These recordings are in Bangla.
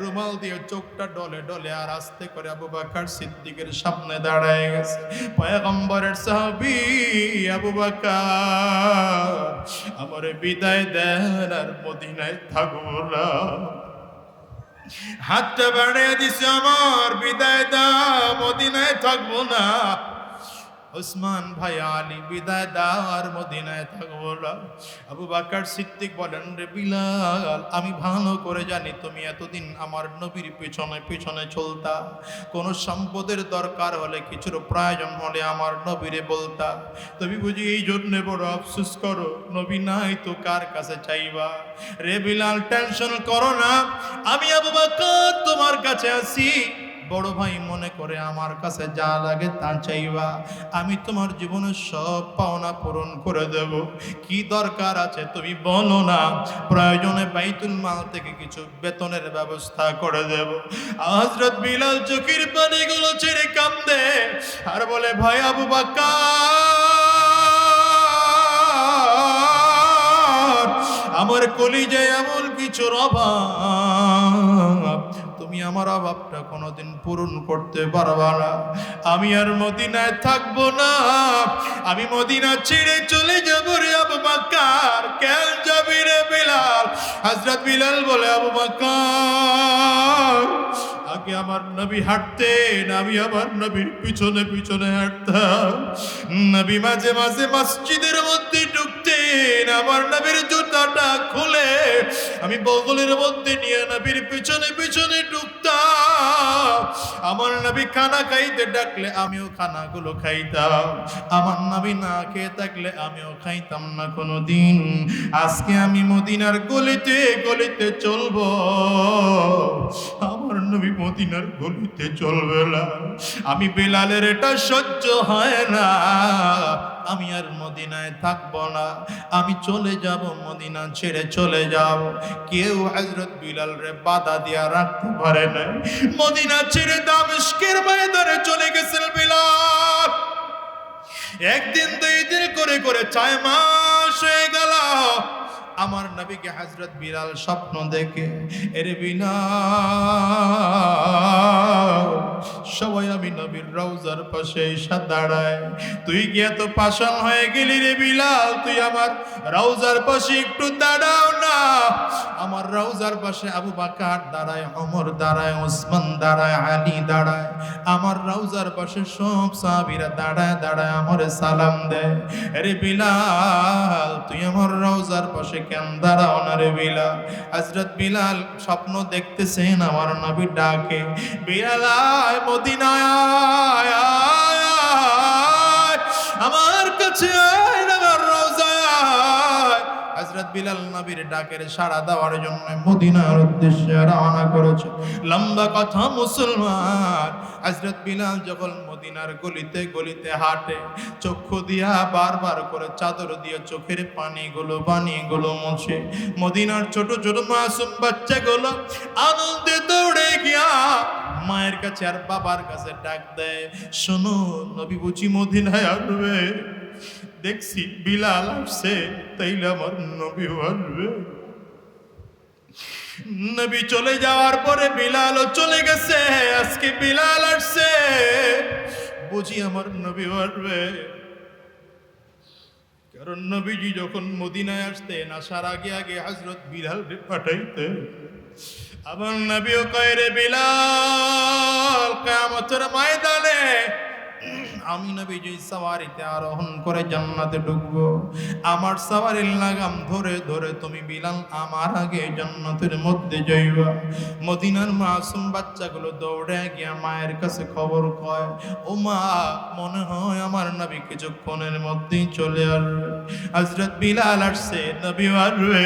রুমাল দিয়ে চোখটা ডলে ডলে আর আস্তে করে আবু বাকার সিদ্দিকের সামনে দাঁড়ায় গেছে। পয়গম্বরের সাহাবি আবু বাকার, আমারে বিদায় দেন আর মদিনায় থাকব না। হাতটা বাড়িয়ে দিছে, আমার বিদায় দাও, মদিনায় থাকব না। ওসমান ভাই আলী, বিদায় দাও আর মদিনায় থাকব আবু বাকার সিদ্দিক বলেন, রে বিলাল, আমি ভালো করে জানি তুমি এতদিন আমার নবীর পিছনে পিছনে চলতা। কোনো সম্পদের দরকার হলে কিছুর প্রয়োজন হলে আমার নবীরে বলতা। তুমি বুঝি এই জন্যে বড় আফসোস করো, নবী নাই তো কার কাছে চাইবা? রে বিলাল টেনশন করো না। আমি আবু বাকার তোমার কাছে আসি বড় ভাই মনে করে আমার কাছে যা লাগে তা চাইবা। আমি তোমার জীবনের সব পাওনা পূরণ করে দেব। কি দরকার আছে তুমি বলো না। প্রয়োজনে বাইতুল মাল থেকে কিছু বেতনের ব্যবস্থা করে দেব। হজরত বিলাল চোখের পানিগুলো ছেড়ে কান্দে আর বলে, ভাই আবু আমার কলিজায় এমন কিছুর অভাব। তুমি আমার অভাবটা কোনোদিন পূরণ করতে পারবা না। আমি আর মদিনায় থাকব না। আমি মদিনা ছেড়ে চলে যাব রে আবু বাক্কার কেন যাবি রে বিলাল? হাজরত বিলাল বলে, আবু বাক্কার আগে আমার নবী হাঁটতেন আমি আমার নবীর পিছনে পিছনে হাঁটতাম। নবী মাঝে মাঝে মসজিদের মধ্যে ঢুকতেন, আমার নবীর জুতাটা খুলে আমি বগলের মধ্যে নিয়ে নবীর পিছনে পিছনে ঢুকতাম। আমার নবী খানা খাইতে ডাকলে আমিও খানাগুলো খাইতাম। আমার নবী না খেয়ে থাকলে আমিও খাইতাম না কোনো দিন আজকে আমি মদিনার গলিতে গলিতে চলবো। আমার নবী মদিনার গলিতে চলবে না। আমি বেলালের এটা সহ্য হয় না। আমি আর মদিনায় থাকব না। আমি চলে যাব, মদিনা ছেড়ে চলে যাব। কেউ হজরত বিলাল রে বাধা দিয়া রাখতে পারে না মদিনা ছেড়ে দামেস্কের ময়দানে চলে গেছেন বিলাল। একদিন দুই দিন করে করে ছয় মাস হয়ে গেল। আমার নবীকে হজরত বিলাল স্বপ্ন দেখে এর বিলাল সবাই আমি নবীর রওজার পাশে এসে দাঁড়ায়। তুই কি এত পাষাণ হয়ে গেলি রে বিলাল? তুই আমার রওজার পাশে একটু দাঁড়াও না। আমার রওজার পাশে আবু বাকার দাঁড়ায় অমর দাঁড়ায়, ওসমান দাঁড়ায়, আলী দাঁড়ায়। আমার রওজার পাশে সব সাহাবীরা দাঁড়ায় দাঁড়ায় আমার সালাম দেয়। রে বিলাল, তুই আমার রওজার পাশে কেন দাঁড়াও না রে বিলাল? হযরত বিলাল স্বপ্ন দেখতেছেন আমার নবী ডাকে, বিলাল মদিনায় আমার কাছে আয় আমার রওজায় আয় হযরত বিলাল নবীর ডাকের সাড়া দেওয়ার জন্য মদিনার উদ্দেশ্যে রওনা করেছে। লম্বা কথা মুসলমান। হযরত বিলাল যখন মদিনার গলিতে গলিতে হাঁটে, চক্ষু দিয়া বারবার করে চাদর দিয়ে চোখের পানিগুলো পানিগুলো মুছে। মদিনার ছোট ছোট মাসুম বাচ্চাগুলো আনন্দে দৌড়ে গিয়া মায়ের কাছে আর বাবার কাছে ডাক দেয়, শোনো, নবী বুঝি মদিনায় আসবে। দেখছি বিলাল আসছে, তাইলে আমার নবী আসবে। নবী চলে যাওয়ার পরে বিলালও চলে গেছে, আজকে বিলাল আসছে। বুঝি আমার নবী আসবে। কারণ নবীজি যখন মদিনায় আসতেন, আসার আগে আগে হজরত বিলাল পাঠাইতেন। আমার নবীও কয়রে বিলাল কেমতের ময়দানে আমি নবী যে সাওয়ারিতে আরোহণ করে জান্নাতে ঢুকবো, আমার সাওয়ারির লাগাম ধরে ধরে তুমি বিলাল আমার আগে জান্নাতের মধ্যে যাইবা। মদিনার মাসুম বাচ্চাগুলো দৌড়ে গিয়া মায়ের কাছে খবর কয়, ও মা, মনে হয় আমার নবী কিছুক্ষণের মধ্যেই চলে আসবে। হজরত বিলাল আসছে, নবী আসবে।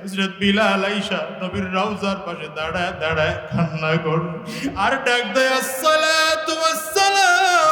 হজরত বিলাল আইসা নবীর রাউজার পাশে দাঁড়ায় দাঁড়ায় কান্না কর আর ডাক দেয়, আসসালাতু ওয়াসসালামু!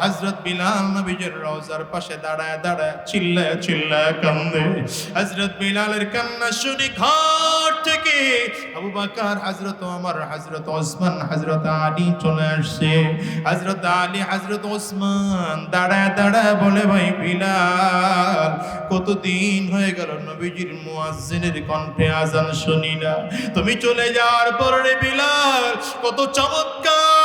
হজরত বিলাল নবীজির পাশে দাঁড়ায় দাঁড়ায় কান্দে। হজরত বিলালের কান্না শুনি থেকে আবু বাকার হজরত ওমর হজরত ওসমান হজরত আলী চলে আসছে। হজরত আলী হজরত ওসমান দাঁড়ায় দাঁড়ায় বলে, ভাই বিলাল, কতদিন হয়ে গেল নবীজির মুয়াজ্জিনের কণ্ঠে আজান শুনি না। তুমি চলে যাওয়ার পরে বিলাল, কত চমৎকার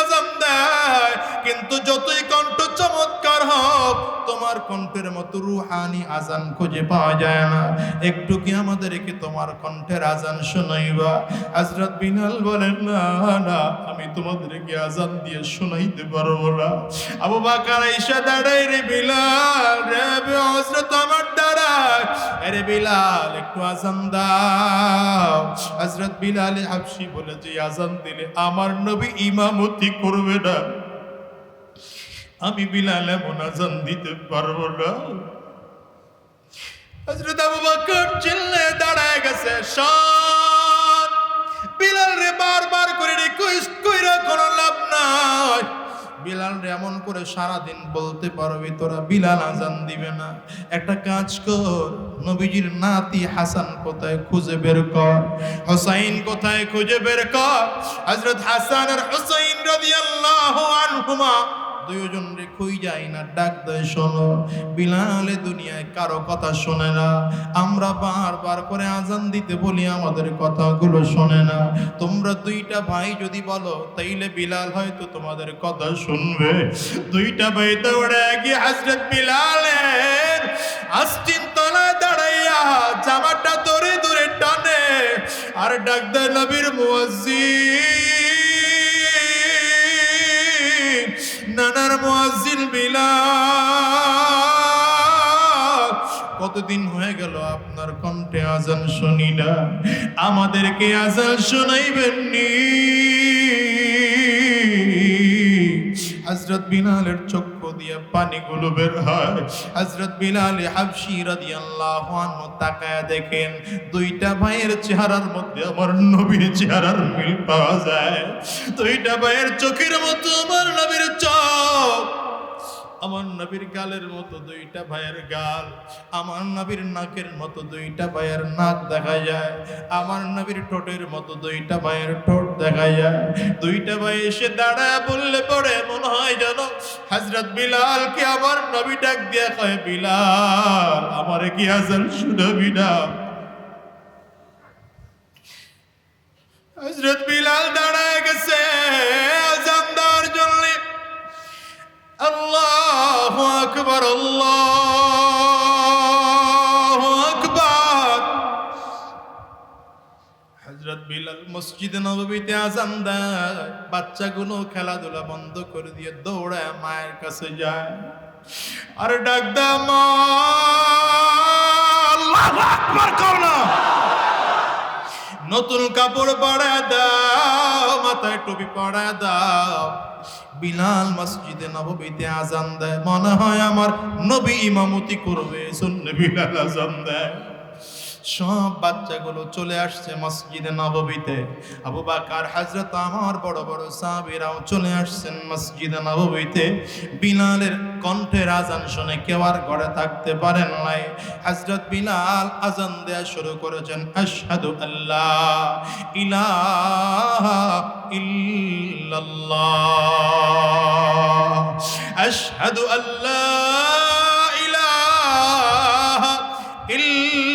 আজান দেয় কিন্তু যতই কণ্ঠ চমৎকার হোক, তোমার কণ্ঠের মতো রুহানি আজান খুঁজে পাওয়া যায় না। একটু কি আমাদেরকে তোমার কণ্ঠের আজান শোনাইবা? হযরত বিনাল বলেন, না না, আমি তোমাদেরকে আজান দিয়ে শোনাইতে পারব না। আবু বাকার ঈশা দাঁড়াই রে বিলাল, রে হযরত আমার দাঁড়ায় বিলাল, একটু আজান দাও। বিলাল বলে, যে আজান দিলে আমার নবী ইমামতি করবে না। আমি বিলাল এমন আজান দিতে পারব না। হজরত আবু বকর চিল্লে দাঁড়ায় গেছে সব বিলাল রে বারবার করে রিকোয়েস্ট কইরা কোনো লাভ নাই। বিলাল এমন করে সারাদিন বলতে পারবি, তোরা বিলাল আজান দিবে না। একটা কাজ কর, নবীজির নাতি হাসান কোথায় খুঁজে বের কর, হোসাইন কোথায় খুঁজে বের কর, হযরত হাসান আর হোসাইন রাদিয়াল্লাহু আনহুমা দুইজন রে কই যায় না, ডাক দেয়, শোনো। বিলালে দুনিয়ায় কারও কথা শোনে না। আমরা বারবার করে আজান দিতে বলি, আমাদের কথাগুলো শোনে না। তোমরা দুইটা ভাই যদি বলো, তাইলে বিলাল হয়তো তোমাদের কথা শুনবে। দুইটা ভাই দৌড়ে গিয়ে হজরত বিলালের আস্তিন তলায় দাঁড়াইয়া জামাটা দরে দূরে টানে আর ডাক দেয়, নবীর মুয়াজ্জিন। নানার মুয়াজ্জিন বিলাল, কতদিন হয়ে গেল আপনার কণ্ঠে আজান শুনি না। আমাদেরকে আজান শোনাইবেন নি হজরত বিলালের চক্ষু দিয়ে পানিগুলো বের হয়। হজরত বিলালে হাবশি রাদিয়াল্লাহু আনহু তাকায় দেখেন, দুইটা ভাইয়ের চেহারার মধ্যে আমার নবীর চেহারার মিল পাওয়া যায়। দুইটা ভাইয়ের চোখের মতো আমার নবীর চোখ। আমার নবীর গালের মতো দুইটা ভাইয়ের গাল, আমার নবীর নাকের মতো দুইটা ভাইয়ের নাক দেখা যায়, আমার নবীর ঠোঁটের মতো দুইটা ভাইয়ের ঠোঁট দেখা যায়। দুইটা ভাই এসে দাঁড়ায় বললে পরে মনে হয় যেন হাজরত বিলাল কে আমার নবী ডাক দিয়া কয়, বিলাল, আমারে কি হাজার শুনবি না? হজরত বিলাল দাঁড়ায় গেছে আল্লাহ আকবর আল্লাহ আকবর হজরত বিলাল মসজিদে নবীতে আজান দেয়, বাচ্চাগুলো খেলাধুলা বন্ধ করে দিয়ে দৌড়ায় মায়ের কাছে যায়। আর ডাক দা মা, আল্লাহু আকবার না। নতুন কাপড় পরা দাও মাথায় টুপি পড়ায় দাও। বিলাল মসজিদে নববীতে আজান দেয়। মনে হয় আমার নবী ইমামতি করবে শুনলে বিলাল আজান দেয়। সব বাচ্চাগুলো চলে আসছে মসজিদে নববীতে। আবু বাকার হাজরত আমার বড় বড় সাহাবীরাও চলে আসছেন মসজিদে নববীতে। বিলালের কণ্ঠের আজান শুনে কেউ আর ঘরে থাকতে পারেন নাই। হাজরত বিলাল আজান দেয়া শুরু করেছেন, আশহাদু আল্লাহ ইলাহা ইল্লাল্লাহ। আশহাদু আল্লাহ ইলাহা ইল্লাল্লাহ।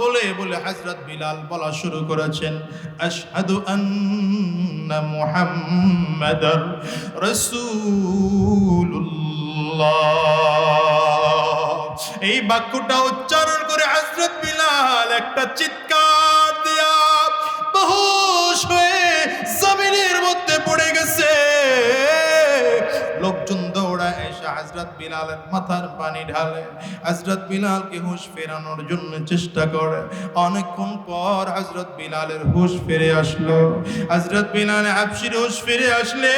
বলে বলে হযরত বিলাল বলা শুরু করেছেন, আশহাদু আন্না মুহাম্মাদার রাসূলুল্লাহ। এই বাক্যটা উচ্চারণ করে হযরত বিলাল একটা চিৎকার বিলালের মাথার পানি ঢালে। হজরত বিলালকে হুঁশ ফেরানোর জন্য চেষ্টা করে। অনেকক্ষণ পর হজরত বিলালের হুঁশ ফিরে আসলো। হজরত বিলাল হাফসির হুঁশ ফিরে আসলে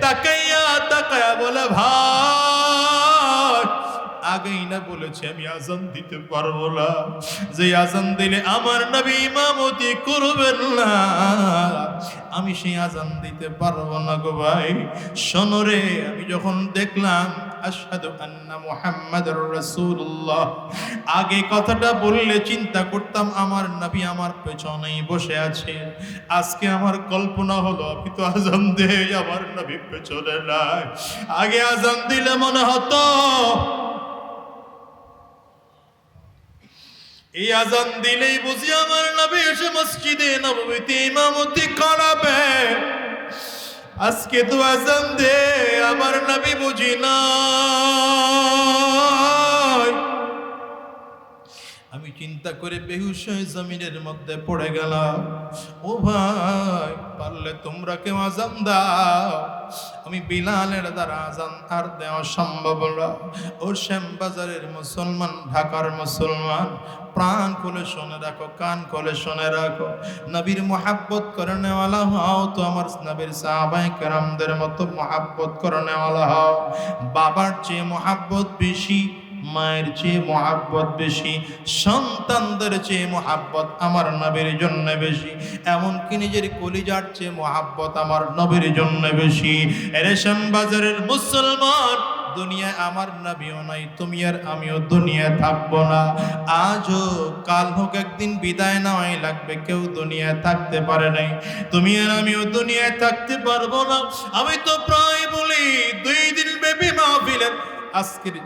তাকাইয়া তাকাইয়া বলে, ভাই, আগেই না বলেছে আমি আজান দিতে পারব না। যে আজান দিলে আমার নবী ইমামতি করবেন না। আমি সেই আজান দিতে পারব না গো ভাই। শোনরে আমি যখন দেখলাম আশহাদু আন্না মুহাম্মাদুর রাসূলুল্লাহ। আগে কথাটা বললে চিন্তা করতাম, আমার নবী আমার পেছনেই বসে আছে। আজকে আমার কল্পনা হলো, আমি তো আজান দে আমার নবী পেছনে নাই। আগে আজান দিলে মনে হতো, এই আজান দিলেই বুঝি আমার নবী এসে মসজিদে নববীতে ইমামতি করাবে। আজকে তো আজান দে আমার নবী বুঝি আমি চিন্তা করে বেহুশ হয়ে জমিনের মধ্যে পড়ে গেলাম। ও ভাই, পারলে তোমরা কেউ আজান দাও। আমি বিলালের দ্বারা আজান আর দেওয়া সম্ভব না। ও শ্যামবাজারের মুসলমান, ঢাকার মুসলমান, প্রাণ খুলে শুনে রাখো, কান খুলে শুনে রাখো। নবীর মোহাব্বত করে নেওয়ালা হও তো আমার নবীর সাহাবাই কেরামদের মতো মোহাব্বত করে নেওয়ালা হও। বাবার চেয়ে মোহাব্বত বেশি মায়ের চেয়ে মহাব্বত বেশি, সন্তানদের চেয়ে মহাব্বত আমার নবীর জন্য বেশি, এমনকি নিজের কলিজার চেয়ে মহাব্বত আমার নবীর জন্য বেশি। রেশম বাজারের মুসলমান, দুনিয়ায় আমার নবীও নাই, তুমি আর আমিও দুনিয়ায় থাকব না। আজও কাল হোক একদিন বিদায় নেওয়াই লাগবে, কেউ দুনিয়ায় থাকতে পারে নাই। তুমি আর আমিও দুনিয়ায় থাকতে পারব না। আমি তো প্রায় বলি, দুই দিন ব্যাপী মাহফিলের আজকের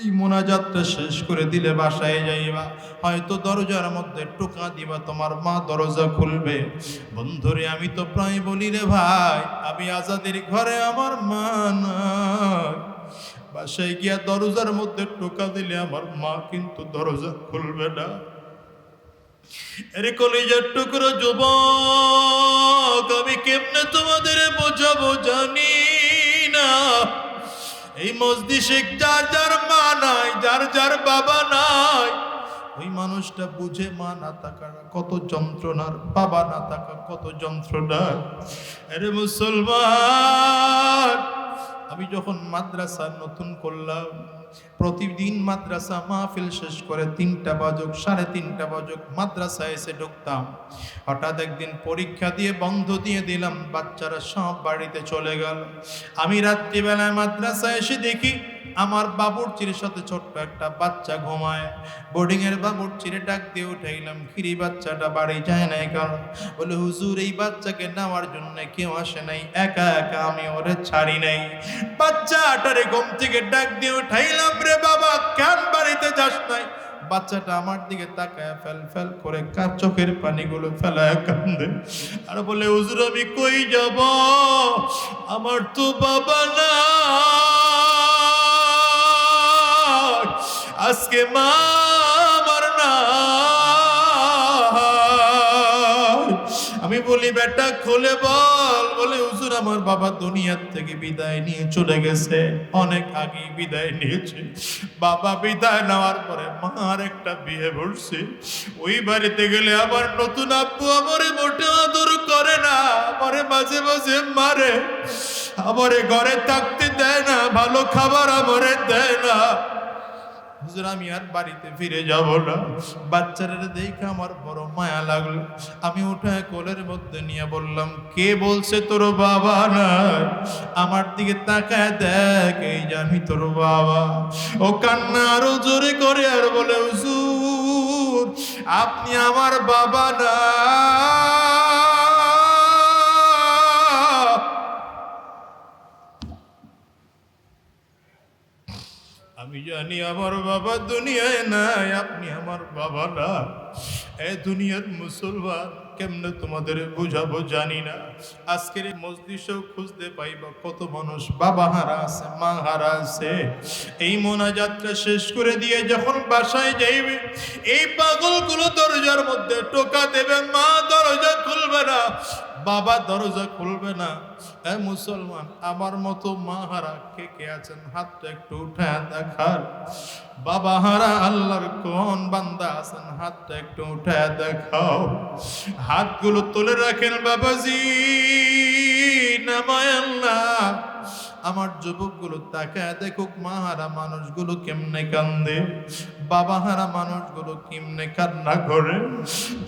এই মোনাজাতটা শেষ করে দিলে বাসায় যাইবা। হয়তো দরজার মধ্যে টোকা দিবা, তোমার মা দরজা খুলবে। বন্ধুরে, আমি তো প্রায় বলি রে ভাই, আমি আজাদের ঘরে আমার মা নাই। বাসায় গিয়া দরজার মধ্যে টোকা দিলে আমার মা কিন্তু দরজা খুলবে না। টুকরো যুবক, আমি কেমনে তোমাদের বোঝাবো জানি না। এই মসজিষে যার যার নাই, যার যার বাবা নাই। ওই মানুষটা বুঝে, মা না থাকার কত যন্ত্রণার, বাবা না থাকা কত যন্ত্রণার আরে মুসলমান, আমি যখন মাদ্রাসা নতুন করলাম, প্রতিদিন মাদ্রাসা মাহফিল শেষ করে তিনটা বাজক, সাড়ে তিনটা বাজক মাদ্রাসা এসে ঢুকতাম। হঠাৎ একদিন পরীক্ষা দিয়ে বন্ধ দিয়ে দিলাম, বাচ্চারা সব বাড়িতে চলে গেল। আমি রাত্রিবেলায় মাদ্রাসা এসে দেখি আমার বাবুর চিরের সাথে ছোট্ট একটা বাচ্চা ঘুমায়। বোর্ডিং এর বাবুর চিরে ডাক দিয়ে উঠাইলাম, খিরি বাচ্চাটা বাড়ি যায় নাই কারণ বলে, হুজুর, এই বাচ্চাকে নেওয়ার জন্য কেউ আসে নাই, একা একা আমি ওরে ছাড়ি নাই। বাচ্চাটারে ঘুম থেকে ডাক দিয়ে উঠাইলাম, রে বাবা, কেন বাড়িতে যাস নাই? বাচ্চাটা আমার দিকে তাকায় ফেল ফেল করে কার চোখের পানিগুলো ফেলায় কান্দে। আর বলে, হুজুর, আমি কই যাব? আমার তো বাবা না আজকে মা আমার না আমি বলি, বেটা, খুলে বল। বলে হুজুর আমার বাবা দুনিয়ার থেকে বিদায় নিয়ে চলে গেছে। অনেক আগে বিদায় নিয়েছে। বাবা বিদায় নেওয়ার পরে মার একটা বিয়ে বসছে ওই বাড়িতে গেলে আবার নতুন আব্বু আমারে মোটে আদর করে না, আমারে মাঝে মাঝে মারে। আমারে ঘরে থাকতে দেয় না, ভালো খাবার আমারে দেয় না। হুজুর, আমি আর বাড়িতে ফিরে যাব না। বাচ্চারা দেখে আমার বড় মায়া লাগল। আমি উঠায় কোলের মধ্যে নিয়ে বললাম, কে বলছে তোর বাবা নাই? আমার দিকে তাকায় দেখ, এই যে আমি তোর বাবা। ও কান্না আরও জোরে করে আর বলে, হুজুর, আপনি আমার বাবা না আমি জানি আমার বাবা দুনিয়ায় নাই, আপনি আমার বাবা না। এ দুনিয়ার মুসলমান, কেমনে তোমাদের বুঝাবো জানি না। আজকের এই খুঁজতে পাইবা কত মানুষ বাবা হারা আছে, মা হারা আছে। এই মোনাজাতটা শেষ করে দিয়ে যখন বাসায় যাইবে, এই পাগলগুলো দরজার মধ্যে টোকা দেবে, মা দরজা খুলবে না। বাবা দরজা খুলবে না। এ মুসলমান, আমার মতো মা হারা কে কে আছেন? হাতটা একটু উঠায় দেখার বাবা হারা আল্লাহর কোন বান্দা আছেন? হাতটা একটু উঠায় দেখাও। হাতগুলো তুলে রাখেন বাবাজি। নামায় আল্লাহ। আমার যুবকগুলো তাকায় দেখুক মাহারা মানুষগুলো কেমনে কান্দে? বাবাহারা মানুষগুলো কেমনে কান্না করে?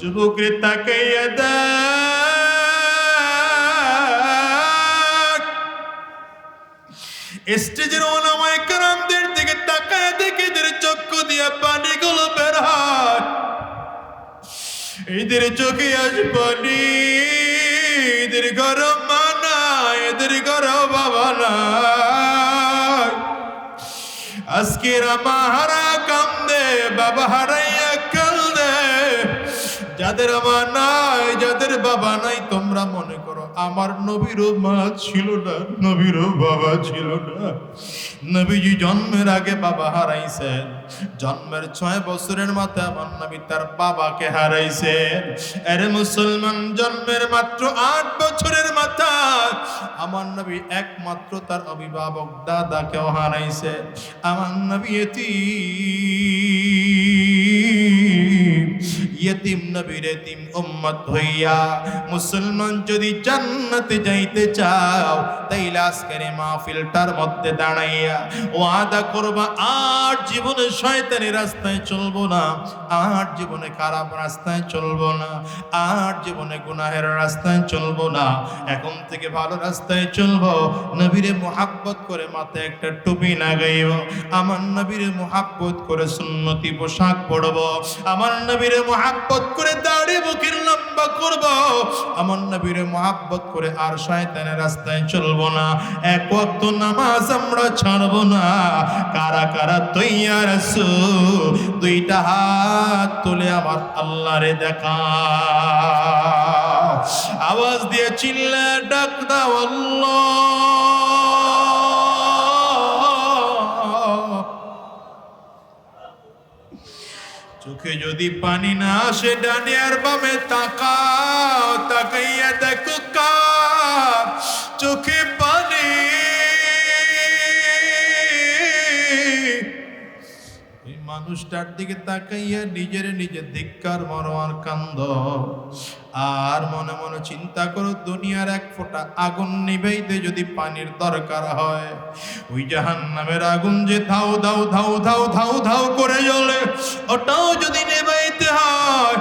যুবকরে তাকাইয়া দেখ। স্টেজের ওলামায় কারামদের দিকে তাকায় দেখে এদের চক্ষু দিয়া পানিগুলো বের হয়। এদের চোখে আজ পানি, এদের গরম মানা এদের গরম বাবা আজকের আমাহারা কান্দে বাবা হারাইয়া যাদের আমার নাই, যাদের বাবা নাই, তোমরা মনে করো আমার নবীরও মা ছিল না, নবীরও বাবা ছিল না। নবীজি জন্মের আগে বাবা হারাইছেন। জন্মের ছয় বছরের মাথায় আমার নবী তার বাবাকে হারাইছেন। আরে মুসলমান, জন্মের মাত্র আট বছরের মাথা আমার নবী একমাত্র তার অভিভাবক দাদাকেও হারাইছে আমার নবী এতিম। ইয়েতিম নবীর এতিম উম্মত হইয়া মুসলমান যদি জান্নাতে যাইতে চাও, তাইলে আজকের মাহফিলটার মধ্যে দাঁড়াইয়া ওয়াদা করবা, আর জীবনে শয়তানি রাস্তায় চলবো না, আর জীবনে খারাপ রাস্তায় চলবো না, আর জীবনে গুনাহের রাস্তায় চলবো না, এখন থেকে ভালো রাস্তায় চলবো। নবীরে মোহাব্বত করে মাথায় একটা টুপি লাগাইব, আমার নবীরে মোহাব্বত করে সুন্নতি পোশাক পরবো, আমার নবীরে মোহাব্বত করে দাড়ি বুকের লম্বা করব। আমার নবীরে মোহাব্বত করে আর শয়তানের রাস্তায় চলবো না। এক ওয়াক্ত নামাজ আমরা ছাড়বো না। কারা কারা তৈয়ার আছো দুইটা হাত তুলে আমার আল্লাহরে দেখা। আওয়াজ দিয়ে চিল্লা ডাক দাও আল্লাহ। চোখে যদি পানি না আসে ডানে আর বামে তাকাও তাকাইয়া দেখো কা চোখে মানুষটার দিকে তাকাইয়া নিজের নিজে ধিক্কার মরমার কান্দ। আর মনে মনে চিন্তা করো, দুনিয়ার এক ফোঁটা আগুন নিবেইতে যদি পানির দরকার হয়, ওই জাহান নামের আগুন যে ধাউ ধাউ ধাউ ধাও ধাউ ধাউ করে জ্বলে, ওটাও যদি নেবাইতে হয়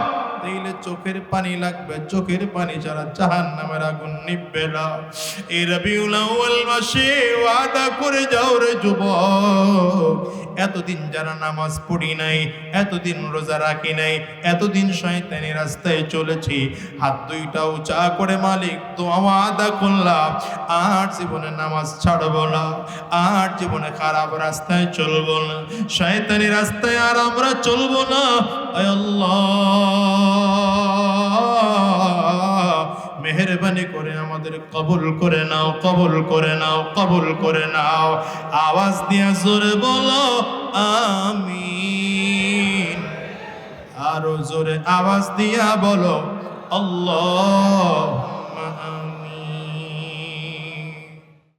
চোখের পানি লাগবে, চোখের পানি ছাড়া জাহান নামের আগুন নিববে না। এই রবিউল আউয়াল মাসে ওয়াদা করে যাও রে যুবক। এতদিন যারা নামাজ পড়ি নাই, এতদিন রোজা রাখি নাই, এতদিন শয়তানি রাস্তায় চলেছি, হাত দুইটা উঁচা করে মালিক, তো আদা করলাম, আর জীবনে নামাজ ছাড়বো না, আর জীবনে খারাপ রাস্তায় চলবো না, শয়তানি রাস্তায় আর আমরা চলবো না আল্লাহ। মেহরবানি করে আমাদের কবুল করে নাও, কবুল করে নাও, কবুল করে নাও। আওয়াজ দিয়া জোরে বলো আমি আরও জোরে আওয়াজ দিয়া বলো, আল্লাহ।